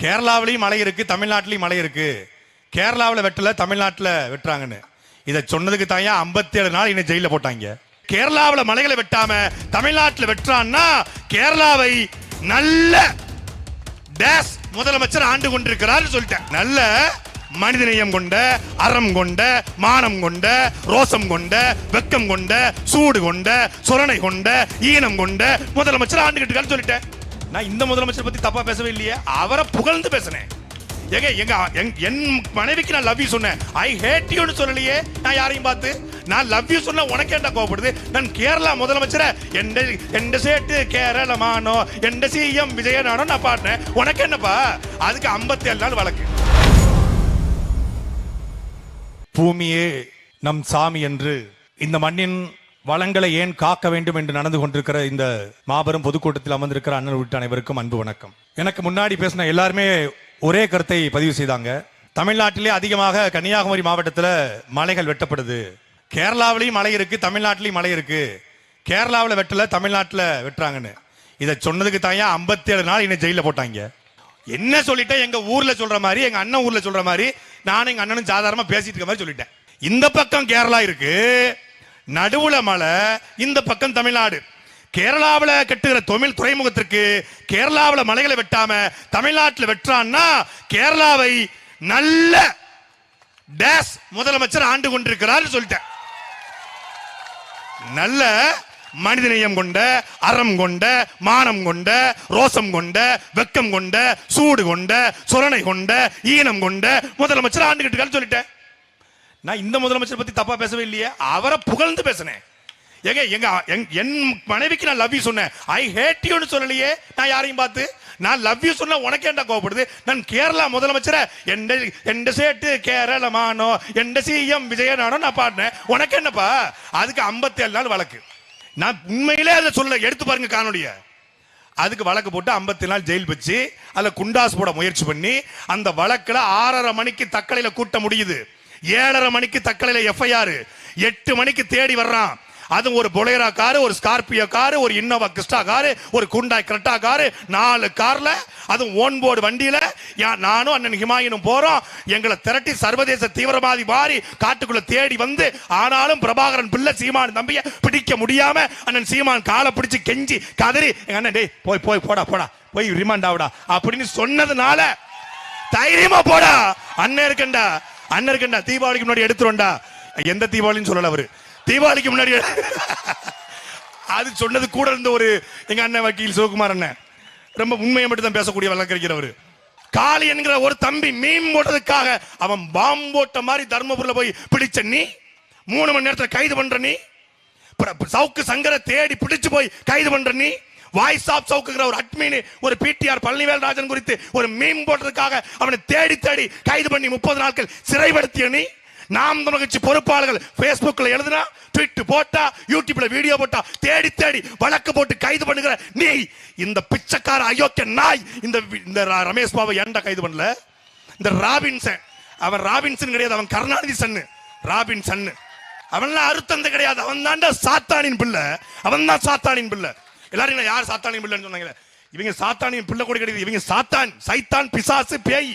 கேரளாவிலையும் மழை இருக்கு தமிழ்நாட்டிலையும் மழை இருக்கு. கேரளாவில் வெட்டல தமிழ்நாட்டில் வெட்டுறாங்கன்னு. இதை சொன்னதுக்கு தாயா ஐம்பத்தி ஏழு நாள் இன்னும் ஜெயில போட்டாங்க. கேரளாவில் மலைகளை வெட்டாம தமிழ்நாட்டில் வெட்டுறான்னா கேரளாவை நல்ல டேஸ் முதலமைச்சர் ஆண்டு கொண்டிருக்கிறார் சொல்லிட்டேன். நல்ல மனிதநேயம் கொண்ட அறம் கொண்ட மானம் கொண்ட ரோசம் கொண்ட வெக்கம் கொண்ட சூடு கொண்ட சொரணை கொண்ட ஈனம் கொண்ட முதலமைச்சர் ஆண்டுகிட்டு சொல்லிட்டேன். நான் இந்த முதலமைச்சர் பத்தி தப்பா பேசவே இல்லையே. அவரை புகழ்ந்து பேசினேன். எங்க எங்க என் மனைவிக்கு நான் லவ் யூ சொன்னேன். ஐ ஹேட் யூன்னு சொல்லலையே நான் யாரையும் பார்த்து. நான் லவ் யூ சொன்ன உனக்கு என்ன கோவப்படுது? நான் கேரளா முதலமைச்சரை எந்த எந்த சேட்டு கேரளமானோ எந்த சிஎம் விஜயனானோ நான் பாடினேன் உனக்கு என்னப்பா? அதுக்கு 57 நாள் வழக்கு. பூமியே நம் சாமி என்று இந்த மண்ணின் வளங்களை ஏன் காக்க வேண்டும் என்று நடந்து கொண்டிருக்கிற இந்த மாபெரும் பொதுக்கூட்டத்தில் அமர்ந்திருக்கிற அண்ணன் உள்ளிட்ட அனைவருக்கும் அன்பு வணக்கம். எனக்கு முன்னாடி பேசின எல்லாருமே ஒரே கருத்தை பதிவு செய்தாங்க. தமிழ்நாட்டிலே அதிகமாக கன்னியாகுமரி மாவட்டத்தில் மலைகள் வெட்டப்படுது. கேரளாவிலையும் மழை இருக்கு தமிழ்நாட்டிலையும் மழை இருக்கு. கேரளாவில் வெட்டல தமிழ்நாட்டில் வெட்டுறாங்கன்னு. இதை சொன்னதுக்கு தாயா 57 நாள் இன்னும் ஜெயிலில் போட்டாங்க. என்ன சொல்லிட்டேன்? எங்க ஊர்ல சொல்ற மாதிரி எங்க அண்ணன் ஊர்ல சொல்ற மாதிரி நானும் எங்க அண்ணனும் சாதாரணமா பேசிட்டு இருக்க மாதிரி சொல்லிட்டேன். இந்த பக்கம் கேரளா இருக்கு நடுவுல மலை இந்த பக்கம் தமிழ்நாடு. கேரளாவில் கட்டுகிற தொழில் துறைமுகத்திற்கு கேரளாவில் மலைகளை வெட்டாம தமிழ்நாட்டில் வெட்டுறான்னா கேரளாவை நல்ல டேஸ் முதலமைச்சர் ஆண்டு கொண்டிருக்கிறார் சொல்லிட்டேன். நல்ல மனிதநேயம் கொண்ட அறம் கொண்ட மானம் கொண்ட ரோசம் கொண்ட வெக்கம் கொண்ட சூடு கொண்ட சொரணை கொண்ட ஈனம் கொண்ட முதலமைச்சர் ஆண்டுகிட்டு சொல்லிட்டேன். நான் இந்த முதலமைச்சர் பத்தி தப்பா பேசவே இல்லையே. அவரை புகழ்ந்து பேசினேன். எங்க எங்க என் மனைவிக்கு நான் லவ் யூ சொன்னேன். ஐ ஹேட் யூன்னு சொல்லலையே. நான் யாரையும் பார்த்து? நான் லவ் யூ சொன்ன உனக்கு ஏன்டா கோவப்படுது? நான் கேரளா முதலமைச்சரை எந்த எந்த சேட்டு கேரளமானோ எந்த சிஎம் விஜயனானோ நான் பாடினேன். உனக்கு என்னப்பா? அதுக்கு 57 நாள் வழக்கு. நான் உண்மையிலே அதை சொல்ல எடுத்து பாருங்க காணொலிய அதுக்கு வழக்கு போட்டு 50 நாள் ஜெயில் வச்சு அதில் குண்டாஸ் போட முயற்சி பண்ணி அந்த வழக்கில் ஆறரை மணிக்கு தக்கலையில் கூட்ட முடியுது. ஏழரை மணிக்கு தக்கலையில் எஃப்ஐஆர் எட்டு மணிக்கு தேடி வர்றான். அது ஒரு பொலேரா காரு ஒரு ஸ்கார்பியோ காரு ஒரு இன்னோவா கிறிஸ்டா காரு ஒரு குண்டாய் கிரெட்டா காரு நாலு கார்ல அதுவும் ஓன் போர்டு வண்டியில. நானும் அண்ணன் ஹிமாயினும் போறோம். எங்களை திரட்டி சர்வதேச தீவிரவாதி மாறி காட்டுக்குள்ள தேடி வந்து ஆனாலும் பிரபாகரன் பிள்ளை சீமான் தம்பிய பிடிக்க முடியாம அண்ணன் சீமான் காலை பிடிச்சு கெஞ்சி கதறி எங்க அண்ணன் டேய் போய் போய் போடா போடா போய் ரிமாண்ட் ஆகுடா அப்படின்னு சொன்னதுனால தைரியமா போடா. அண்ணன் இருக்கண்டா அண்ணன் இருக்கண்டா தீபாவளிக்கு முன்னாடி எடுத்துருண்டா எந்த தீபாவளின்னு சொல்லல அவரு. தீபாவளிக்கு முன்னாடி அது சொன்னது கூட இருந்த ஒரு எங்க அண்ணன் வக்கீல் சிவகுமார் அண்ணன். ரொம்ப உண்மையை மட்டும் தான் பேசக்கூடிய வழக்கறிஞர் காளி என்கிற ஒரு தம்பி மீன் போட்டதுக்காக அவன் பாம்போட்ட மாதிரி தர்மபுரியில போய் பிடிச்ச நீ மூணு மணி நேரத்தில் கைது பண்ற நீ சவுக்கு சங்கரை தேடி பிடிச்சு போய் கைது பண்ற நீ வாய்ஸ் ஆஃப் சவுக்குங்கிற ஒரு அட்மின் ஒரு பிடிஆர் பழனிவேல் ராஜன் குறித்து ஒரு மீம் போட்டதுக்காக அவனை தேடி தேடி கைது பண்ணி முப்பது நாட்கள் சிறைப்படுத்திய நீ நாம் தமிழ் கட்சி பொறுப்பாளர்கள் ஃபேஸ்புக்கில் எழுதுனா ட்விட் போட்டா யூடியூப்ல வீடியோ போட்டா தேடி தேடி வழக்கு போட்டு கைது பண்ணுகிற நீ இந்த பிச்சைக்கார அயோக்கிய நாய் இந்த வி- இந்த ரமேஷ் பாபு ஏன்டா கைது பண்ணல? இந்த ராபின்சன் அவன் ராபின்சன் கிடையாது அவன் கருணாநிதி சன்னு. ராபின் சன்னு அவன்லாம் அறுத்தந்த கிடையாது அவன் தான்டா சாத்தானின் பிள்ளை. அவன் தான் சாத்தானின் பிள்ளை. எல்லாரும் யார் சாத்தானின் பிள்ளைன்னு சொன்னாங்களே இவங்க சாத்தானின் பிள்ளை கூட கிடையாது. இவங்க சாத்தான் சைத்தான் பிசாசு பேய்.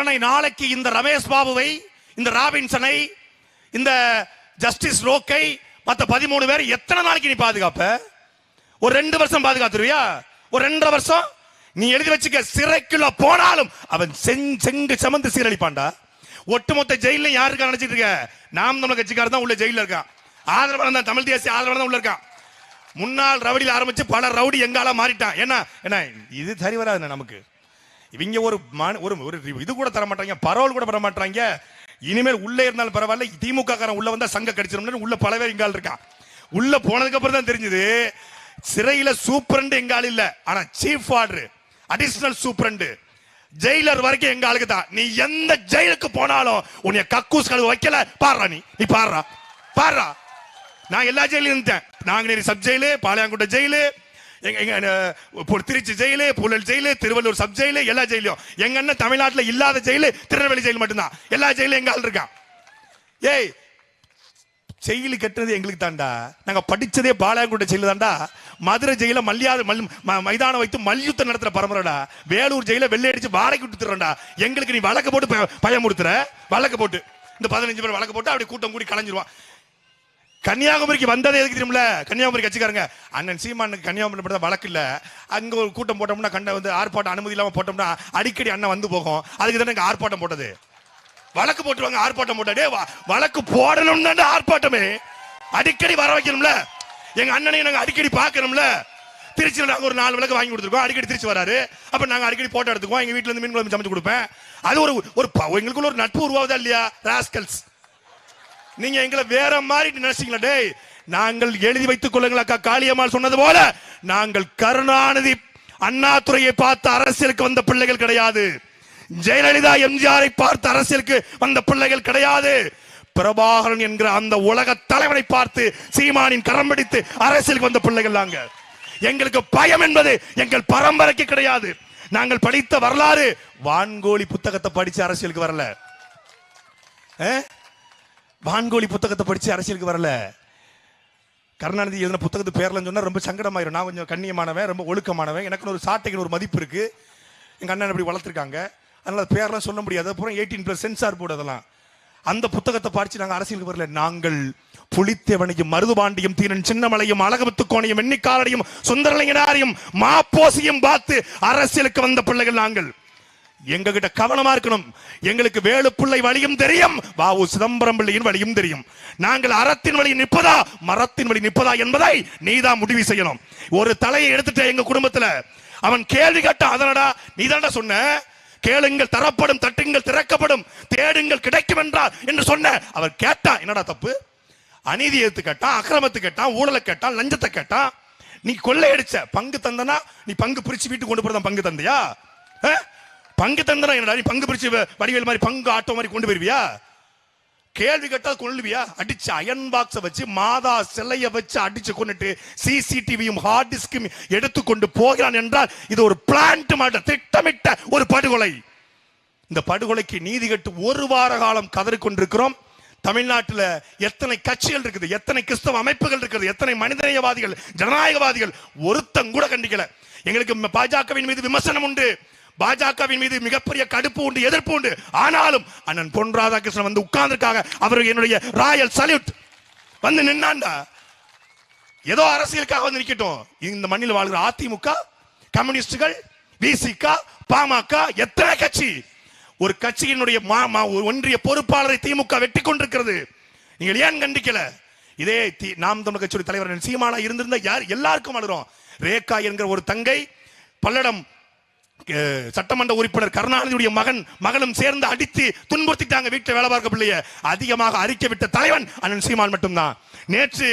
எத்தனை நாளைக்கு இந்த ரமேஷ் பாபுவை இந்த ராபின்சனை இந்த ஜஸ்டிஸ் ரோக்கை மத்த பதிமூணு பேர் எத்தனை நாளைக்கு நீ பாதுகாப்ப? ஒரு ரெண்டு வருஷம் பாதுகாத்துருவியா? ஒரு ரெண்டரை வருஷம்? நீ எழுதி வச்சுக்க சிறைக்குள்ள போனாலும் அவன் செங் செங்கு செமந்து சீரழிப்பான்டா. ஒட்டுமொத்த ஜெயில யாருக்கா நினைச்சிட்டு இருக்க? நாம் தமிழ் கட்சிக்காரர் தான் உள்ள ஜெயில இருக்கான். ஆதரவாளன் தான் தமிழ் தேசிய ஆதரவாளன் தான் உள்ள இருக்கான். முன்னாள் ரவுடியில் ஆரம்பிச்சு பல ரவுடி எங்கால மாறிட்டான். என்ன என்ன இது சரி வராது நமக்கு. இவங்க ஒரு ஒரு ஒரு இது கூட தர மாட்டாங்க பரவல் கூட தர மாட்டாங்க இனிமேல் உள்ளே இருந்தாலும் பரவாயில்ல திமுக காரன் உள்ள வந்தா சங்க கடிச்சிடும் உள்ள பல பேர் இங்கால் இருக்கான் உள்ள போனதுக்கு அப்புறம் தான் தெரிஞ்சது சிறையில சூப்பரண்ட் எங்கால் இல்ல. ஆனா chief warder additional superintendent. Jailer வரைக்கும் எங்க ஆளுக்கு தான். நீ எந்த ஜெயிலுக்கு போனாலும் உன்னை கக்கூஸ் கழுவு வைக்கல. பாடுறா நீ. நீ பாடுறா. பாடுறா. நான் எல்லா ஜெயிலும் இருந்தேன். Nanguneri sub jail Palayankottai jail எங்க எங்க Trichy jail Puzhal jail Tiruvallur sub jail எல்லா ஜெயிலும் எங்க அண்ணன் தமிழ்நாட்டில் இல்லாத ஜெயிலு திருநெல்வேலி ஜெயில் மட்டும்தான். எல்லா ஜெயிலும் எங்க ஆள் இருக்கான்? ஏய் ஜெயிலு கட்டுறது எங்களுக்கு தாண்டா நாங்க படிச்சதே பாளையங்குட்ட ஜெயிலு தாண்டா மதுரை ஜெயில மல்லியாத மல் ம- மைதானம் வைத்து மல்யுத்தம் நடத்துற பரம்பரைடா. வேலூர் ஜெயில வெள்ளை அடிச்சு வாடகை விட்டுறா எங்களுக்கு நீ வழக்கு போட்டு ப- பயமுறுத்துற வழக்கு போட்டு. இந்த பதினஞ்சு பேர் வழக்கு போட்டு அப்படி கூட்டம் கூடி கலைஞ்சிருவான். கன்னியாகுமரிக்கு வந்ததே எதுக்கு தெரியுமில கன்னியாகுமரி கட்சிக்காரங்க. அண்ணன் சீமானுக்கு கன்னியாகுமரி மட்டும் வழக்கு இல்லை. அங்கே ஒரு கூட்டம் போட்டோம்னா கண்ட வந்து ஆர்ப்பாட்டம் அனுமதி இல்லாமல் போட்டோம்னா அடிக்கடி அண்ணன் வந்து போகும். அதுக்கு தானே ஆர்ப்பாட்டம் போட்டது. வழக்கு போட்டுருவாங்க ஆர்ப்பாட்டம் போட்டாடே வழக்கு போடணும் தான் ஆர்ப்பாட்டமே. அடிக்கடி வர வைக்கணும்ல. எங்க அண்ணனையும் நாங்கள் அடிக்கடி பார்க்கணும்ல. திருச்சியில் நாங்கள் ஒரு நாலு விளக்கு வாங்கி கொடுத்துருக்கோம். அடிக்கடி திருச்சி வராரு. அப்போ நாங்கள் அடிக்கடி போட்டோ எடுத்துக்குவோம். எங்கள் வீட்டில் இருந்து மீன் குழம்பு சமைச்சு கொடுப்பேன். அது ஒரு ஒரு ப- எங்களுக்குள்ள ஒரு நட்பு உருவாகுதா இல்லையா? ராஸ்கல்ஸ். நீங்க எங்களை வேற மாதிரி நினைச்சீங்களா? டேய் நாங்கள் எழுதி வைத்துக் கொள்ளுங்கள் அக்கா. காளியம்மாள் சொன்னது போல நாங்கள் கருணாநிதி அண்ணாதுரையை பார்த்து அரசியலுக்கு வந்த பிள்ளைகள் கிடையாது. ஜெயலலிதா எம்ஜிஆரை பார்த்து அரசியலுக்கு வந்த பிள்ளைகள் கிடையாது. பிரபாகரன் என்கிற அந்த உலக தலைவனை பார்த்து சீமானின் கரம் பிடித்து அரசியலுக்கு வந்த பிள்ளைகள் நாங்க எங்களுக்கு பயம் என்பது எங்கள் பரம்பரைக்கு கிடையாது. நாங்கள் படித்த வரலாறு வான்கோழி புத்தகத்தை படிச்சு அரசியலுக்கு வரல. ஆ? வான்கோழி புத்தகத்தை படித்து அரசியலுக்கு வரல. கருணாநிதி எழுதின புத்தகத்து பேரில் சொன்னால் ரொம்ப சங்கடமாயிரும். நான் கொஞ்சம் கண்ணியமானவன் ரொம்ப ஒழுக்கமானவன். எனக்கு ஒரு சாட்டைக்கு ஒரு மதிப்பு இருக்குது எங்கள் அண்ணன் அப்படி வளர்த்துருக்காங்க. அதனால் பேரெலாம் சொல்ல முடியாது. அப்புறம் எயிட்டீன் ப்ளஸ் சென்சார் போர்டு அதெல்லாம். அந்த புத்தகத்தை படித்து நாங்கள் அரசியலுக்கு வரல. நாங்கள் புலித்தேவனையும் மருதுபாண்டியும் தீரன் சின்னமலையும் அழகமுத்துக்கோனையும் எண்ணிக்காரனையும் சுந்தரலிங்கனாரையும் மாப்போசியும் பார்த்து அரசியலுக்கு வந்த பிள்ளைகள் நாங்கள். எங்ககிட்ட கவனமா இருக்கணும். எங்களுக்கு வேலுப்பிள்ளை வழியும் தெரியும். வாவு சிதம்பரம் பிள்ளையின் வழியும் தெரியும். நாங்கள் அறத்தின் வழி நிற்பதா மரத்தின் வழி நிற்பதா என்பதை நீதான் முடிவு செய்யணும். ஒரு தலையை எடுத்துட்ட எங்க குடும்பத்துல அவன் கேள்வி கேட்ட அதனடா நீதான்டா சொன்ன? கேளுங்கள் தரப்படும் தட்டுங்கள் திறக்கப்படும் தேடுங்கள் கிடைக்கும் என்றார் என்று சொன்ன. அவர் கேட்டா என்னடா தப்பு? அநீதி எடுத்து கேட்டான் அக்கிரமத்து கேட்டான் ஊழலை கேட்டான் லஞ்சத்தை கேட்டான் நீ கொள்ளையடிச்ச பங்கு தந்தனா நீ பங்கு பிரிச்சு வீட்டுக்கு கொண்டு போறதா பங்கு தந்தையா? ஆ? பங்கு தந்தனா என்னடா நீ பங்கு பிரிச்சு வடிவேல் மாதிரி பங்கு ஆட்டோ மாதிரி கொண்டு போயிருவியா? கேள்வி கேட்டால் கொள்ளுவியா? அடிச்சு அயன் பாக்ஸை வச்சு மாதா சிலைய வச்சு அடிச்சு கொண்டுட்டு சிசிடிவியும் ஹார்ட் டிஸ்கும் எடுத்துக்கொண்டு போகிறான் என்றால் இது ஒரு பிளான்ட் மாட்ட திட்டமிட்ட ஒரு படுகொலை. இந்த படுகொலைக்கு நீதி கட்டு ஒரு வார காலம் கதறிக்கொண்டிருக்கிறோம். கொண்டிருக்கிறோம் எத்தனை கட்சிகள் இருக்குது எத்தனை கிறிஸ்தவ அமைப்புகள் இருக்குது எத்தனை மனிதநேயவாதிகள் ஜனநாயகவாதிகள் ஒருத்தங்கூட கண்டிக்கல. எங்களுக்கு பாஜகவின் மீது விமர்சனம் உண்டு. பாஜகவின் மீது மிகப்பெரிய கடுப்பு உண்டு எதிர்ப்பு உண்டு. ஆனாலும் அண்ணன் பொன் ராதாகிருஷ்ணன் வந்து உட்கார்ந்துருக்காங்க. அவர் என்னுடைய ராயல் சல்யூட். வந்து நின்னாண்டா. ஏதோ அரசியலுக்காக வந்து நிற்கட்டும் இந்த மண்ணில் வாழ்கிற அதிமுக கம்யூனிஸ்டுகள் விசிக பாமக எத்தனை கட்சி? ஒரு கட்சியினுடைய மா- மா- ஒரு ஒன்றிய பொறுப்பாளரை திமுக வெட்டி கொண்டிருக்கிறது. நீங்கள் ஏன் கண்டிக்கல? இதே தி- நாம் தமிழ் கட்சியுடைய தலைவர் சீமானா இருந்திருந்தா யார் எல்லாருக்கும் அழுறோம். ரேகா என்கிற ஒரு தங்கை பல்லடம் சட்டமன்ற உறுப்பினர் கருணாநிதியுடைய மகன் மகளும் சேர்ந்து அடித்து துன்புறுத்திட்டாங்க வீட்டில் வேலை பார்க்க பிள்ளைய. அதிகமாக அறிக்கை விட்ட தலைவன் அண்ணன் சீமான் மட்டும்தான். நேற்று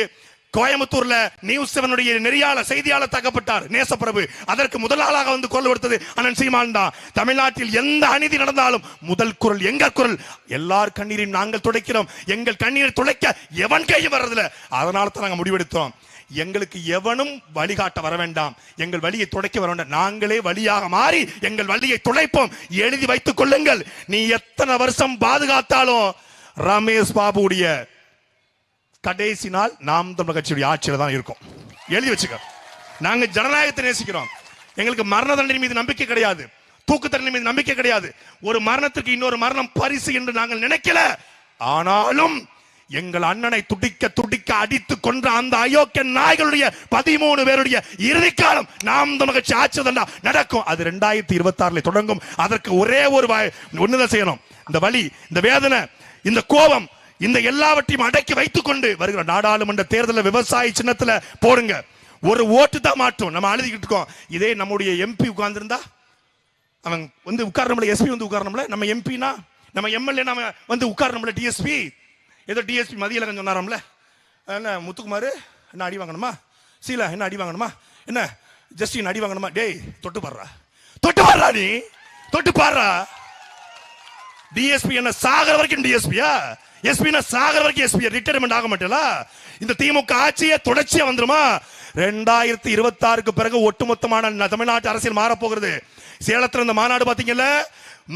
கோயம்புத்தூர்ல நியூஸ் செவனுடைய நெறியாளர் செய்தியாளர் தாக்கப்பட்டார் நேசப்பிரபு. அதற்கு முதல் ஆளாக வந்து குரல் கொடுத்தது அண்ணன் சீமான் தான். தமிழ்நாட்டில் எந்த அநீதி நடந்தாலும் முதல் குரல் எங்க குரல்? எல்லார் கண்ணீரையும் நாங்கள் துடைக்கிறோம். எங்கள் கண்ணீரை துடைக்க எவன் கையும் வர்றதில்ல. அதனால தான் நாங்கள் முடிவெடுத்தோம். எங்களுக்கு எவனும் வழிகாட்ட வர வேண்டாம் எங்கள் வழியை துடைக்க வர வேண்டாம். நாங்களே வழியாக மாறி எங்கள் வழியை துடைப்போம். எழுதி வைத்துக் கொள்ளுங்கள். நீ எத்தனை வருஷம் பாதுகாத்தாலும் ரமேஷ் பாபுடைய கடைசி நாள் நாம் தமிழ் கட்சியுடைய ஆட்சியில் தான் இருக்கும். எழுதி வச்சுக்க. நாங்க ஜனநாயகத்தை நேசிக்கிறோம். எங்களுக்கு மரண தண்டனை மீது நம்பிக்கை கிடையாது. தூக்கு தண்டனை மீது நம்பிக்கை கிடையாது. ஒரு மரணத்திற்கு இன்னொரு மரணம் பரிசு என்று நாங்கள் நினைக்கல. ஆனாலும் எங்கள் அண்ணனை துடிக்க துடிக்க அடித்து கொன்ற அந்த அயோக்கிய நாய்களுடைய பதிமூணு பேருடைய இறுதி காலம் நாம் தமிழர் கட்சி நடக்கும். அது ரெண்டாயிரத்தி இருபத்தி ஆறுல தொடங்கும். அதற்கு ஒரே ஒரு ஒண்ணுதான் செய்யணும். இந்த வலி இந்த வேதனை இந்த கோபம் இந்த எல்லாவற்றையும் அடக்கி வைத்துக் கொண்டு வருகிற நாடாளுமன்ற தேர்தலில் விவசாய சின்னத்துல போடுங்க. ஒரு ஓட்டு தான் மாற்றும். நம்ம அழுதிக்கிட்டு இருக்கோம். இதே நம்முடைய எம்பி உட்கார்ந்துருந்தா அவன் வந்து உட்காரணும்ல எஸ்பி வந்து உட்காரணும்ல? நம்ம எம்பினா நம்ம எம்எல்ஏ நம்ம வந்து உட்காரணும்ல டிஎஸ்பி ஏதோ டிஎஸ்பி மதியழகன் சொன்னாராம்ல. என்ன முத்துக்குமார் என்ன அடி வாங்கணுமா? சீலா என்ன அடி வாங்கணுமா? என்ன ஜஸ்டின் அடி வாங்கணுமா? டேய் தொட்டு பாடுறா தொட்டு பாடுறா நீ. தொட்டு பாடுறா டிஎஸ்பி என்ன சாகர வரைக்கும் டிஎஸ்பியா எஸ்பினா சாகர வரைக்கும் எஸ்பி ரிட்டையர்மெண்ட் ஆக மாட்டேல? இந்த திமுக ஆட்சியே தொடர்ச்சியா வந்துருமா? ரெண்டாயிரத்தி இருபத்தி ஆறுக்கு பிறகு ஒட்டுமொத்தமான தமிழ்நாட்டு அரசியல் மாறப் போகிறது இந்த மாநாடு பார்த்தீங்கல்ல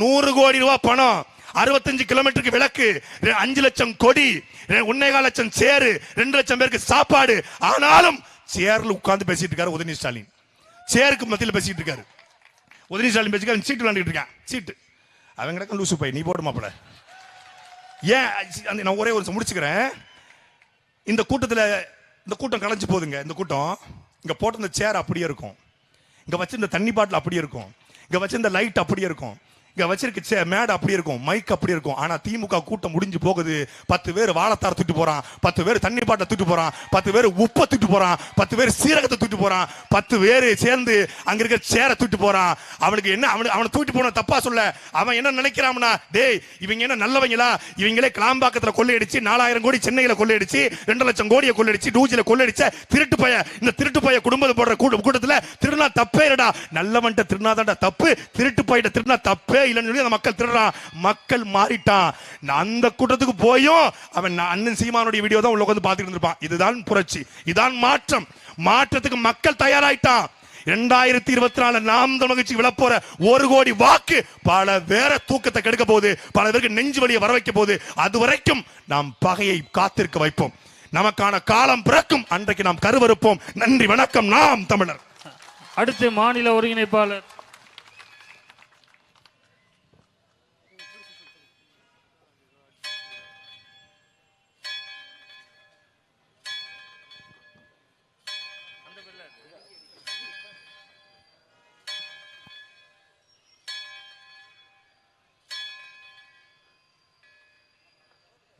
நூறு கோடி ரூபாய் பணம். அறுபத்தஞ்சு கிலோமீட்டருக்கு விளக்கு அஞ்சு லட்சம் கொடி ரெ- லட்சம் சேரு ரெண்டு லட்சம் பேருக்கு சாப்பாடு. ஆனாலும் சேர்ல உட்கார்ந்து பேசிட்டு இருக்காரு உதயநிதி ஸ்டாலின். சேருக்கு மத்தியில் பேசிட்டு இருக்காரு. உதயநிதி ஸ்டாலின் பேசிக்காரு சீட்டு விளாண்டுட்டு இருக்கேன். சீட்டு. அவன் கிடக்க லூசு போய் நீ போட்டு மாப்பிள. ஏன் அந்த- நான் ஒரே ஒரு முடிச்சுக்கிறேன். இந்த கூட்டத்தில் இந்த கூட்டம் கலைஞ்சு போகுதுங்க இந்த கூட்டம். இங்கே போட்டிருந்த இந்த சேர் அப்படியே இருக்கும். இங்கே வச்சிருந்த தண்ணி பாட்டில் அப்படியே இருக்கும். இங்கே வச்சிருந்த லைட் அப்படியே இருக்கும். இங்க வச்சிருக்க சே மேடை அப்படி இருக்கும் மைக் அப்படி இருக்கும். ஆனா திமுக கூட்டம் முடிஞ்சு போகுது. பத்து பேர் வாழைத்தார் தூட்டு போறான். பத்து பேர் தண்ணி பாட்டை தூட்டு போறான். பத்து பேர் உப்பை தூட்டு போறான். பத்து பேர் சீரகத்தை தூட்டு போறான். பத்து பேர் சேர்ந்து அங்க இருக்க சேரை தூட்டு போறான். அவனுக்கு என்ன அவனுக்கு அவனை தூக்கிட்டு போன தப்பா சொல்ல. அவன் என்ன நினைக்கிறான்னா டேய் இவங்க என்ன நல்லவங்களா? இவங்களே கிளாம்பாக்கத்துல கொள்ளையடிச்சு நாலாயிரம் கோடி சென்னையில கொள்ளையடிச்சு ரெண்டு லட்சம் கோடியை கொள்ளையடிச்சு டூஜில கொள்ளையடிச்ச திருட்டு பய இந்த திருட்டு பய குடும்பத்தை போடுற கூட்டத்துல திருநா தப்பே இல்லடா. நல்லவன்ட்ட திருநாதாண்டா தப்பு. திருட்டு போயிட்ட திருநா தப்பே இல்லைன்னு சொல்லி அந்த மக்கள் திருடுறான் மக்கள் மாறிட்டான் அந்த கூட்டத்துக்கு போயும் அவன் அண்ணன் சீமானுடைய வீடியோ தான் உள்ள உட்காந்து பார்த்துட்டு இருந்திருப்பான். இதுதான் புரட்சி. இதான் மாற்றம். மாற்றத்துக்கு மக்கள் தயாராயிட்டான் இரண்டாயிரத்தி இருபத்தி நாலு நாம் தமிழ் கட்சி விழப்போற ஒரு கோடி வாக்கு பல வேற தூக்கத்தை கெடுக்க போகுது. பல பேருக்கு நெஞ்சு வலியை வர வைக்க போகுது. அது வரைக்கும் நாம் பகையை காத்திருக்க வைப்போம். நமக்கான காலம் பிறக்கும். அன்றைக்கு நாம் கருவறுப்போம். நன்றி வணக்கம். நாம் தமிழர். அடுத்து மாநில ஒருங்கிணைப்பாளர்.